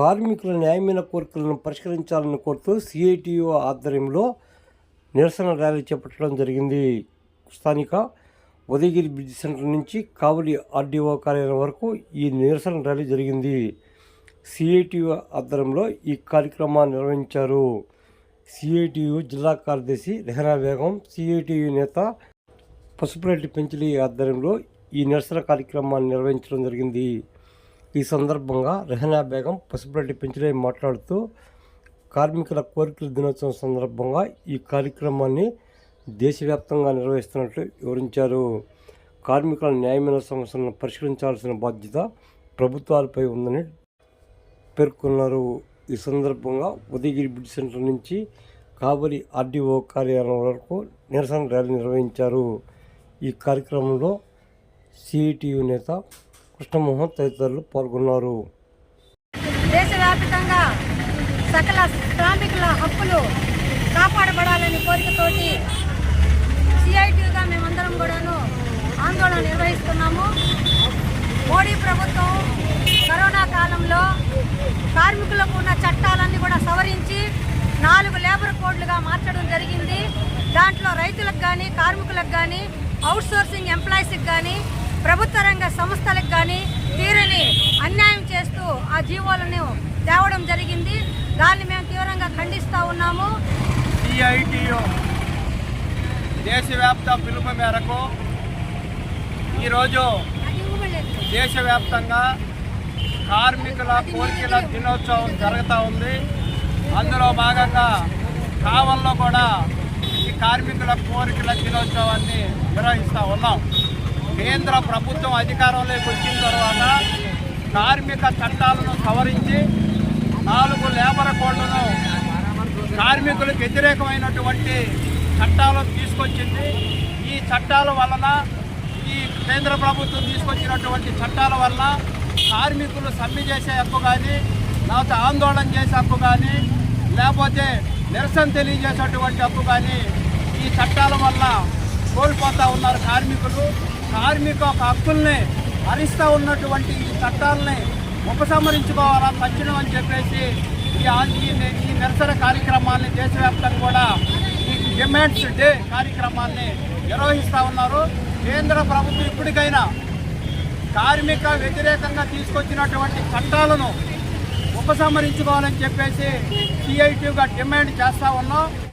కార్మికుల న్యాయమైన కోరికలను పరిష్కరించాలని కోరుతూ సిఐటియు ఆధ్వర్యంలో నిరసన ర్యాలీ చేపట్టడం జరిగింది. స్థానిక ఉదయగిరి బ్రిడ్జ్ సెంటర్ నుంచి కావలి ఆర్డీఓ కార్యాలయం వరకు ఈ నిరసన ర్యాలీ జరిగింది. సిఐటియు ఆధ్వర్యంలో ఈ కార్యక్రమాన్ని నిర్వహించారు. సిఐటియు జిల్లా కార్యదర్శి రెహనా బేగం సిఐటియు నేత పసుపురెడ్డి పెంచలి ఆధ్వర్యంలో ఈ నిరసన కార్యక్రమాన్ని నిర్వహించడం జరిగింది. ఈ సందర్భంగా రెహనా బేగం పసిపిరెడ్డి పెంచిరే మాట్లాడుతూ కార్మికుల కోరికల దినోత్సవం సందర్భంగా ఈ కార్యక్రమాన్ని దేశవ్యాప్తంగా నిర్వహిస్తున్నట్లు వివరించారు. కార్మికుల న్యాయమైన సమస్యలను పరిష్కరించాల్సిన బాధ్యత ప్రభుత్వాలపై ఉందని పేర్కొన్నారు. ఈ సందర్భంగా ఉదయగిరి బిడ్ సెంటర్ నుంచి కాబరి ఆర్డీఓ కార్యాలయం వరకు నిరసన ర్యాలీ నిర్వహించారు. ఈ కార్యక్రమంలో సిఐటియు నేత కృష్ణమోహన్ తదితరులు పాల్గొన్నారు. దేశవ్యాప్తంగా సకల శ్రామికుల హక్కులు కాపాడబడాలని కోరికతోటి సిఐటిగా మేమందరం కూడాను ఆందోళన నిర్వహిస్తున్నాము. మోడీ ప్రభుత్వం కరోనా కాలంలో కార్మికులకు ఉన్న చట్టాలన్నీ కూడా సవరించి నాలుగు లేబర్ కోడ్లుగా మార్చడం జరిగింది. దాంట్లో రైతులకు కానీ కార్మికులకు కానీ అవుట్సోర్సింగ్ ఎంప్లాయీస్కి కానీ ప్రభుత్వ రంగ సంస్థలకు కానీ తీరని అన్యాయం చేస్తూ ఆ జీవోలను తేవడం జరిగింది. దాన్ని మేము తీవ్రంగా ఖండిస్తూ ఉన్నాము. సిఐటియు దేశవ్యాప్త పిలుపు మేరకు ఈరోజు దేశవ్యాప్తంగా కార్మికుల కోరికల దినోత్సవం జరుగుతూ ఉంది. అందులో భాగంగా కావల్లో కూడా ఈ కార్మికుల కోరికల దినోత్సవాన్ని నిర్వహిస్తూ ఉన్నాం. కేంద్ర ప్రభుత్వం అధికారంలోకి వచ్చిన తర్వాత కార్మిక చట్టాలను సవరించి నాలుగు లేబర్ కోడ్లను కార్మికులకు వ్యతిరేకమైనటువంటి చట్టాలు తీసుకొచ్చింది. ఈ చట్టాల వలన ఈ కేంద్ర ప్రభుత్వం తీసుకొచ్చినటువంటి చట్టాల వలన కార్మికులు సమ్మె చేసే హక్కు కానీ లేకపోతే ఆందోళన చేసే హక్కు కానీ లేకపోతే నిరసన తెలియజేసేటువంటి హక్కు కానీ ఈ చట్టాల వల్ల కోల్పోతూ ఉన్నారు కార్మికులు. కార్మిక హక్కుల్ని హరిస్తూ ఉన్నటువంటి ఈ చట్టాలని ఉపసంహరించుకోవాలా తక్షణం అని చెప్పేసి ఈ ఈ నిరసన కార్యక్రమాన్ని దేశవ్యాప్తంగా కూడా ఈ డిమాండ్స్ డే కార్యక్రమాన్ని నిర్వహిస్తూ ఉన్నారు. కేంద్ర ప్రభుత్వం ఇప్పటికైనా కార్మిక వ్యతిరేకంగా తీసుకొచ్చినటువంటి చట్టాలను ఉపసంహరించుకోవాలని చెప్పేసి సిఐటిగా డిమాండ్ చేస్తూ ఉన్నాం.